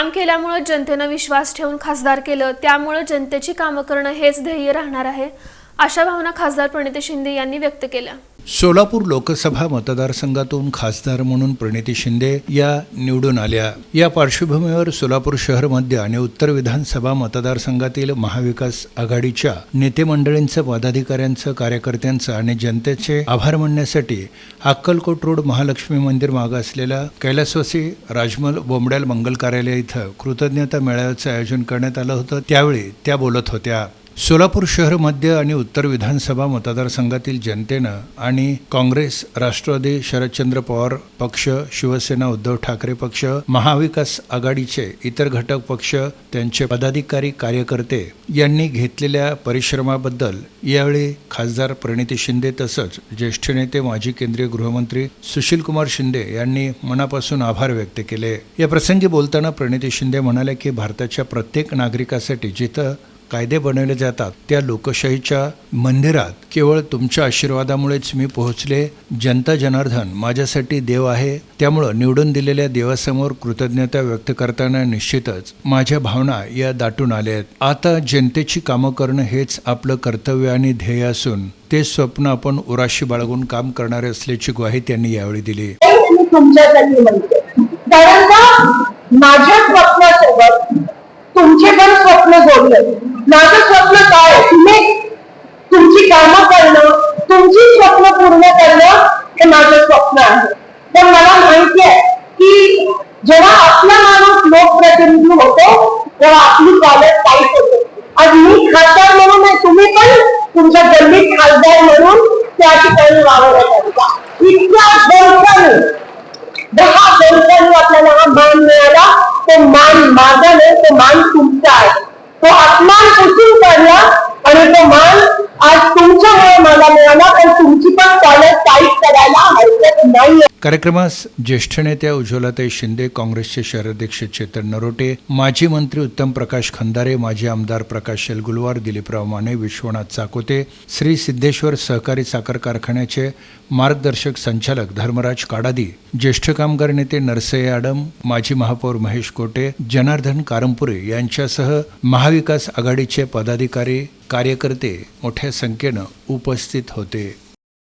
काम केल्यामुळं जनतेनं विश्वास ठेवून खासदार केलं त्यामुळं जनतेची कामं करणं हेच ध्येय राहणार आहे. अशा भावना खासदार प्रणिती शिंदे यांनी व्यक्त केल्या. सोलापूर लोकसभा मतदारसंघातून खासदार म्हणून प्रणिती शिंदे या निवडून आल्या. या पार्श्वभूमीवर सोलापूर शहर मध्य आणि उत्तर विधानसभा मतदारसंघातील महाविकास आघाडीच्या नेतेमंडळींचं पदाधिकाऱ्यांचं कार्यकर्त्यांचं आणि जनतेचे आभार मानण्यासाठी अक्कलकोट रोड महालक्ष्मी मंदिर माग असलेल्या कैलासवासी राजमल बोंबड्याल मंगल कार्यालय इथं कृतज्ञता मेळाव्याचं आयोजन करण्यात आलं होतं. त्यावेळी त्या बोलत होत्या. सोलापूर शहर मध्य आणि उत्तर विधानसभा मतदारसंघातील जनतेनं आणि काँग्रेस राष्ट्रवादी शरदचंद्र पवार पक्ष शिवसेना उद्धव ठाकरे पक्ष महाविकास आघाडीचे इतर घटक पक्ष त्यांचे पदाधिकारी कार्यकर्ते यांनी घेतलेल्या परिश्रमाबद्दल यावेळी खासदार प्रणिती शिंदे तसंच ज्येष्ठ नेते माजी केंद्रीय गृहमंत्री सुशीलकुमार शिंदे यांनी मनापासून आभार व्यक्त केले. या प्रसंगी बोलताना प्रणिती शिंदे म्हणाले की भारताच्या प्रत्येक नागरिकासाठी जिथं कायदे बनवले जातात त्या लोकशाहीच्या मंदिरात केवळ तुमच्या आशीर्वादामुळेच मी पोहोचले. जनता जनार्दन माझ्यासाठी देव आहे. त्यामुळं निवडून दिलेल्या देवासमोर कृतज्ञता व्यक्त करताना निश्चितच माझ्या भावना या दाटून आल्या आहेत आता जनतेची कामं करणं हेच आपलं कर्तव्य आणि ध्येय असून ते स्वप्न आपण उराशी बाळगून काम करणारे असल्याची ग्वाही त्यांनी यावेळी दिली. तुमच्यासाठी माझ्या स्वप्नासोबत तुमचे पण स्वप्न जोडले माझं स्वप्न काय तुम्ही तुमची कामं करणं, तुमची स्वप्न पूर्ण करणं हे माझं स्वप्न आहे. पण मला माहिती की जेव्हा आपला माणूस लोकप्रतिनिधी होतो, तेव्हा आपली कॉलेज टाईट आज मी खासदार म्हणून आहे, तुम्ही पण तुमच्या गल्लीत खासदार म्हणून त्या ठिकाणी वावरत इतक्या दणकाने दहा वर्षांनी आपल्याला हा मान मिळाला. तो मान माझा नाही तो मान तुमचा आहे. आणि तो मान आज तुमच्यामुळे मला मिळाला पण तुमची पण कॉलेज टाईप करायला नाही कार्यक्रमास ज्येष्ठ नेत्या उज्ज्वलाताई शिंदे काँग्रेसचे शहराध्यक्ष चेतन नरोटे माजी मंत्री उत्तम प्रकाश खंदारे माजी आमदार प्रकाश शेलगुलवार दिलीपराव माने विश्वनाथ चाकोते श्री सिद्धेश्वर सहकारी साखर कारखान्याचे मार्गदर्शक संचालक धर्मराज काडादी ज्येष्ठ कामगार नेते नरसय आडम माजी महापौर महेश कोटे जनार्दन कारंपुरे यांच्यासह महाविकास आघाडीचे पदाधिकारी कार्यकर्ते मोठ्या संख्येनं उपस्थित होते.